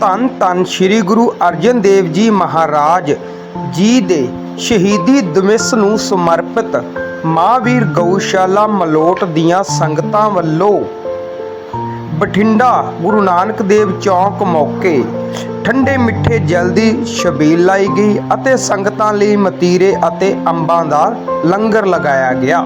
ਧੰਨ ਧੰਨ ਸ੍ਰੀ ਗੁਰੂ ਅਰਜਨ ਦੇਵ ਜੀ ਮਹਾਰਾਜ ਜੀ ਦੇ ਸ਼ਹੀਦੀ ਦਿਵਸ ਨੂੰ ਸਮਰਪਿਤ ਮਹਾਂਵੀਰ ਗਊਸ਼ਾਲਾ ਮਲੋਟ ਦੀਆਂ ਸੰਗਤਾਂ ਵੱਲੋਂ ਬਠਿੰਡਾ ਗੁਰੂ ਨਾਨਕ ਦੇਵ ਚੌਂਕ ਮੌਕੇ ਠੰਡੇ ਮਿੱਠੇ ਜਲ ਦੀ ਛਬੀਲ ਲਾਈ ਗਈ ਅਤੇ ਸੰਗਤਾਂ ਲਈ ਮਤੀਰੇ ਅਤੇ ਅੰਬਾਂ ਦਾ ਲੰਗਰ ਲਗਾਇਆ ਗਿਆ।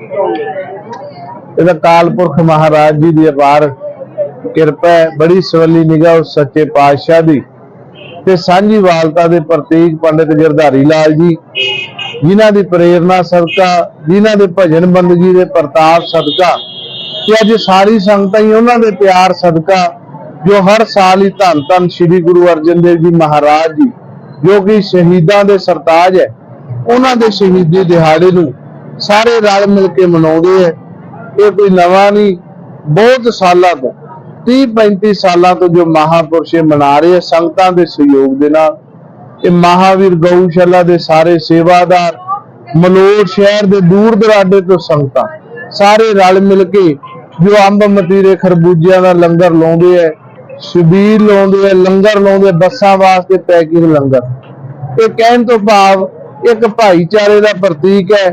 ਇਹਦਾ ਕਾਲਪੁਰਖ ਮਹਾਰਾਜ ਜੀ ਦੀ ਅਪਾਰ ਕਿਰਪਾ ਬੜੀ ਸਵੱਲੀ ਨਿਗਾਹ ਉਸ ਸੱਚੇ ਪਾਤਸ਼ਾਹ ਦੀ ਤੇ ਸਾਂਝੀ ਵਾਲਤਾ ਦੇ ਪ੍ਰਤੀਕ ਪੰਡਿਤ ਗਿਰਧਾਰੀ ਲਾਲ ਜੀ, ਜਿਨ੍ਹਾਂ ਦੀ ਪ੍ਰੇਰਣਾ ਸਦਕਾ, ਜਿਨ੍ਹਾਂ ਦੇ ਭਜਨ ਬੰਦਗੀ ਦੇ ਪ੍ਰਤਾਪ ਸਦਕਾ ਤੇ ਅੱਜ ਸਾਰੀ ਸੰਗਤਾਂ ਹੀ ਉਹਨਾਂ ਦੇ ਪਿਆਰ ਸਦਕਾ, ਜੋ ਹਰ ਸਾਲ ਹੀ ਧੰਨ ਧੰਨ ਸ੍ਰੀ ਗੁਰੂ ਅਰਜਨ ਦੇਵ ਜੀ ਮਹਾਰਾਜ ਜੀ, ਜੋ ਕਿ ਸ਼ਹੀਦਾਂ ਦੇ ਸਰਤਾਜ ਹੈ, ਉਹਨਾਂ ਦੇ ਸ਼ਹੀਦੀ ਦਿਹਾੜੇ ਨੂੰ ਸਾਰੇ ਰਲ ਮਿਲ ਕੇ ਮਨਾਉਂਦੇ ਹੈ ਇਹ ਕੋਈ ਨਵਾਂ ਨਹੀਂ, ਬਹੁਤ ਸਾਲਾਂ ਤੋਂ 30 35 ਸਾਲਾਂ ਤੋਂ ਜੋ ਮਹਾਪੁਰਸ਼ ਇਹ ਮਨਾ ਰਹੇ ਆ, ਸੰਗਤਾਂ ਦੇ ਸਹਿਯੋਗ ਦੇ ਨਾਲ। ਇਹ ਮਹਾਵੀਰ ਗਊਸ਼ਾਲਾ ਦੇ ਸਾਰੇ ਸੇਵਾਦਾਰ ਮਲੋਟ ਸ਼ਹਿਰ ਦੇ ਦੂਰ ਦਰਾਡੇ ਤੋਂ ਸੰਗਤਾਂ, ਸਾਰੇ ਰਲ ਮਿਲ ਕੇ ਜੋ ਅੰਬ ਮਤੀਰੇ ਖਰਬੂਜਿਆਂ ਦਾ ਲੰਗਰ ਲਾਉਂਦੇ ਐ ਸ਼ਬੀਰ ਲਾਉਂਦੇ ਐ ਲੰਗਰ ਲਾਉਂਦੇ ਬੱਸਾਂ ਵਾਸਤੇ ਪੈਕਿੰਗ ਲੰਗਰ। ਇਹ ਕਹਿਣ ਤੋਂ ਭਾਵ ਇੱਕ ਭਾਈਚਾਰੇ ਦਾ ਪ੍ਰਤੀਕ ਹੈ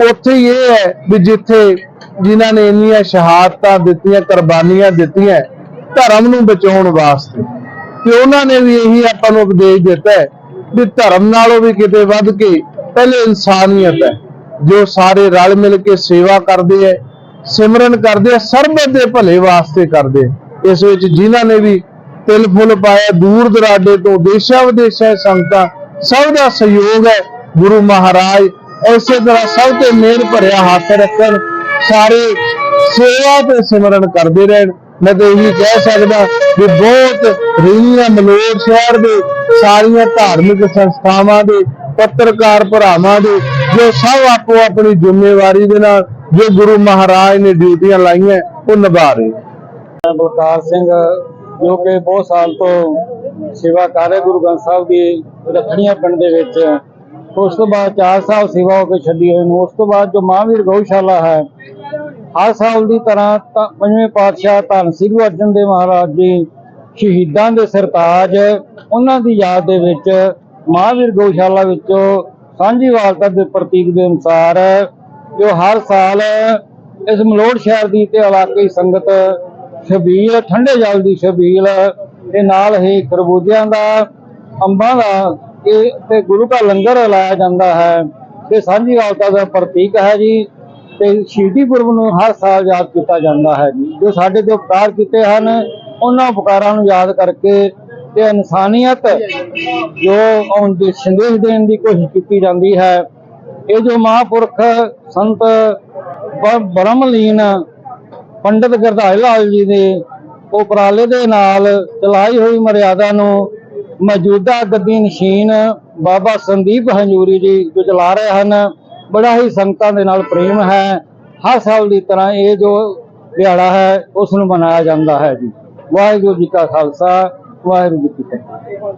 ਉੱਥੇ ਹੀ ਇਹ ਹੈ ਵੀ ਜਿੱਥੇ ਜਿਨ੍ਹਾਂ ਨੇ ਇੰਨੀਆਂ ਸ਼ਹਾਦਤਾਂ ਦਿੱਤੀਆਂ, ਕੁਰਬਾਨੀਆਂ ਦਿੱਤੀਆਂ, ਧਰਮ ਨੂੰ ਬਚਾਉਣ ਵਾਸਤੇ ਤੇ ਉਹਨਾਂ ਨੇ ਵੀ ਇਹੀ ਆਪਾਂ ਨੂੰ ਉਪਦੇਸ਼ ਦਿੱਤਾ ਹੈ ਵੀ ਧਰਮ ਨਾਲੋਂ ਵੀ ਕਿਤੇ ਵੱਧ ਕੇ ਪਹਿਲੇ ਇਨਸਾਨੀਅਤ ਹੈ, ਜੋ ਸਾਰੇ ਰਲ ਮਿਲ ਕੇ ਸੇਵਾ ਕਰਦੇ ਹੈ, ਸਿਮਰਨ ਕਰਦੇ ਆ ਸਰਬਤ ਦੇ ਭਲੇ ਵਾਸਤੇ ਕਰਦੇ ਆ। ਇਸ ਵਿੱਚ ਜਿਨ੍ਹਾਂ ਨੇ ਵੀ ਤਿਲ ਫੁੱਲ ਪਾਇਆ, ਦੂਰ ਦਰਾਡੇ ਤੋਂ ਦੇਸ਼ਾਂ ਵਿਦੇਸ਼ਾਂ ਸੰਗਤਾਂ, ਸਭ ਦਾ ਸਹਿਯੋਗ ਹੈ ਗੁਰੂ ਮਹਾਰਾਜ ਇਸੇ ਤਰ੍ਹਾਂ ਸਭ ਤੇ ਮਿਹਰ ਭਰਿਆ ਹੱਥ ਰੱਖਣ, ਸਾਰੇ ਸੇਵਾ ਤੇ ਸਿਮਰਨ ਕਰਦੇ ਰਹਿਣ। ਮੈਂ ਤਾਂ ਇਹੀ ਕਹਿ ਸਕਦਾ ਵੀ ਬਹੁਤ ਰੀਨੀਆਂ ਮਲੋੜ ਸ਼ਹਿਰ ਦੇ, ਸਾਰੀਆਂ ਧਾਰਮਿਕ ਸੰਸਥਾਵਾਂ ਦੇ, ਪੱਤਰਕਾਰ ਭਰਾਵਾਂ ਦੇ, ਜੋ ਸਭ ਆਪੋ ਆਪਣੀ ਜ਼ਿੰਮੇਵਾਰੀ ਦੇ ਨਾਲ, ਜੋ ਗੁਰੂ ਮਹਾਰਾਜ ਨੇ ਡਿਊਟੀਆਂ ਲਾਈਆਂ, ਉਹ ਨਿਭਾ ਰਹੇ ਮੈਂ ਬਲਕਾਰ ਸਿੰਘ, ਜੋ ਕਿ ਬਹੁਤ ਸਾਲ ਤੋਂ ਸੇਵਾ ਕਰ ਰਹੇ ਗੁਰੂ ਗ੍ਰੰਥ ਸਾਹਿਬ ਦੀ ਰੱਖੜੀਆਂ ਪਿੰਡ ਦੇ ਵਿੱਚ। ਉਸ ਤੋਂ ਬਾਅਦ ਚਾਰ ਸਾਲ ਸੇਵਾ ਹੋ ਕੇ ਛੱਡੀ ਹੋਈ ਨੂੰ। ਉਸ ਤੋਂ ਬਾਅਦ ਜੋ ਮਹਾਂਵੀਰ ਗਊਸ਼ਾਲਾ ਹੈ, ਹਰ ਸਾਲ ਦੀ ਤਰ੍ਹਾਂ ਪੰਜਵੇਂ ਪਾਤਸ਼ਾਹ ਧੰਨ ਸ੍ਰੀ ਗੁਰੂ ਅਰਜਨ ਦੇਵ ਮਹਾਰਾਜ ਜੀ ਸ਼ਹੀਦਾਂ ਦੇ ਸਰਤਾਜ, ਉਹਨਾਂ ਦੀ ਯਾਦ ਦੇ ਵਿੱਚ ਮਹਾਂਵੀਰ ਗਊਸ਼ਾਲਾ ਵਿੱਚੋਂ ਸਾਂਝੀ ਵਾਲਤਾ ਦੇ ਪ੍ਰਤੀਕ ਦੇ ਅਨੁਸਾਰ ਜੋ ਹਰ ਸਾਲ ਇਸ ਮਲੋੜ ਸ਼ਹਿਰ ਦੀ ਤੇ ਇਲਾਕੇ ਦੀ ਸੰਗਤ ਸ਼ਬੀਲ ਠੰਡੇ ਜਲ ਦੀ ਸ਼ਬੀਲ ਦੇ ਨਾਲ ਹੀ ਖਰਬੂਜਿਆਂ ਦਾ, ਅੰਬਾਂ ਦਾ ਇਹ ਤੇ ਗੁਰੂ ਦਾ ਲੰਗਰ ਲਾਇਆ ਜਾਂਦਾ ਹੈ ਤੇ ਸਾਂਝੀ ਵਾਲਤਾ ਦਾ ਪ੍ਰਤੀਕ ਹੈ ਜੀ ਤੇ ਸ਼ਹੀਦੀ ਪੁਰਬ ਨੂੰ ਹਰ ਸਾਲ ਯਾਦ ਕੀਤਾ ਜਾਂਦਾ ਹੈ ਜੀ। ਜੋ ਸਾਡੇ ਤੇ ਉਪਕਾਰ ਕੀਤੇ ਹਨ, ਉਹਨਾਂ ਉਪਕਾਰਾਂ ਨੂੰ ਯਾਦ ਕਰਕੇ ਤੇ ਇਨਸਾਨੀਅਤ ਜੋ ਆਉਣ ਸੰਦੇਸ਼ ਦੇਣ ਦੀ ਕੋਸ਼ਿਸ਼ ਕੀਤੀ ਜਾਂਦੀ ਹੈ। ਇਹ ਜੋ ਮਹਾਂਪੁਰਖ ਸੰਤ ਬ੍ਰਹਮਲੀਨ ਪੰਡਿਤ ਗੁਰਧਾਰੀ ਲਾਲ ਜੀ ਦੇ ਉਪਰਾਲੇ ਦੇ ਨਾਲ ਚਲਾਈ ਹੋਈ ਮਰਿਆਦਾ ਨੂੰ ਮੌਜੂਦਾ ਗੱਦੀ ਨਸ਼ੀਨ ਬਾਬਾ ਸੰਦੀਪ ਹੰਜੂਰੀ ਜੀ ਜੋ ਚਲਾ ਰਹੇ ਹਨ, ਬੜਾ ਹੀ ਸੰਗਤਾਂ ਦੇ ਨਾਲ ਪ੍ਰੇਮ ਹੈ। ਹਰ ਸਾਲ ਦੀ ਤਰ੍ਹਾਂ ਇਹ ਜੋ ਦਿਹਾੜਾ ਹੈ ਉਸ ਨੂੰ ਮਨਾਇਆ ਜਾਂਦਾ ਹੈ ਜੀ। ਵਾਹਿਗੁਰੂ ਜੀ ਕਾ ਖਾਲਸਾ, ਵਾਹਿਗੁਰੂ ਜੀ ਕੀ ਫਤਿਹ।